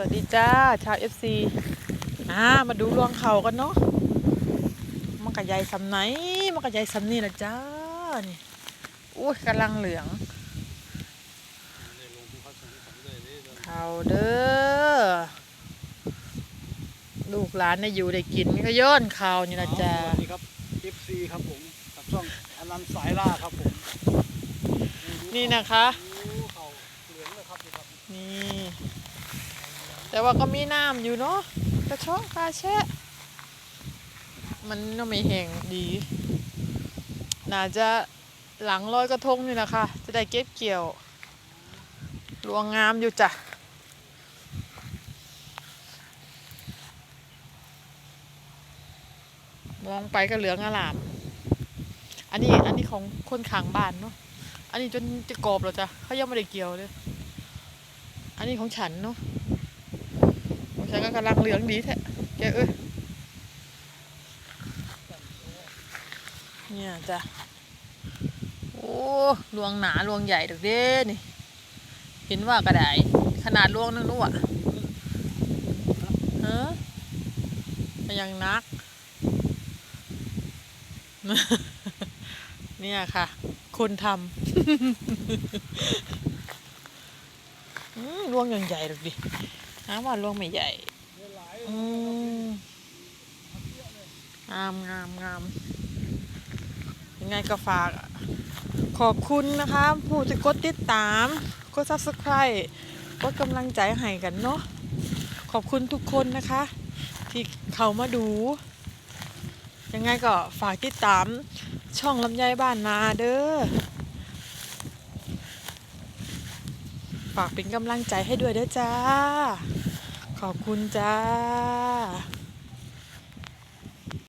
วัสดีจ้า ชาวเอฟซีอ่ามาดูรวงเขากันเนาะมันกระใหญ่สำไหนมันกระใหญ่สำนี่ละจ้านี่อุ้ยกำลังเหลืองเขาเด้อลูกหลานได้อยู่ได้กินก็ย้อนเขานี่ละจ้าสวัสดีครับ FC ครับผมกับช่องอนันต์สายล่าครับผมนี่นะคะโอ้เขาเหลืองเลยครับนี่ครับนี่ แต่ว่าก็มีน้ำอยู่เนาะกระชอกกาแชะ มันก็ไม่แห้งดี น่าจะหลังลอยกระทงนี่แหละค่ะจะได้เก็บเกี่ยวรวงงามอยู่จ้ะมองไปก็เหลืองอลาม อันนี้อันนี้ของคนขางบ้านเนาะ อันนี้จนจะกรอบแล้วจ้ะเขายังไม่ได้เกี่ยวเลย อันนี้ของฉันเนาะ ของก็กำลังเหลืองดีแท้แกเอ้ยเนี่ยจ้ะโอ้ลวงหนาลวงใหญ่ดอกเด้นี่ เห็นว่ากระไดขนาดลวงนึงนู่นอะฮะยังนัก เนี่ยค่ะ คนทำลวงยังใหญ่ดอกดิ น้ำว่าลวงไม่ใหญ่อืมงามงามงามยังไงก็ฝาก ขอบคุณนะคะผู้ที่กดติดตาม กด subscribe กดกำลังใจให้กันเนาะขอบคุณทุกคนนะคะ ที่เข้ามาดู ยังไงก็ฝากติดตามช่องลำไยบ้านนาเด้อ ฝากเป็นกำลังใจให้ด้วยเด้อจ้า ขอบคุณจ้า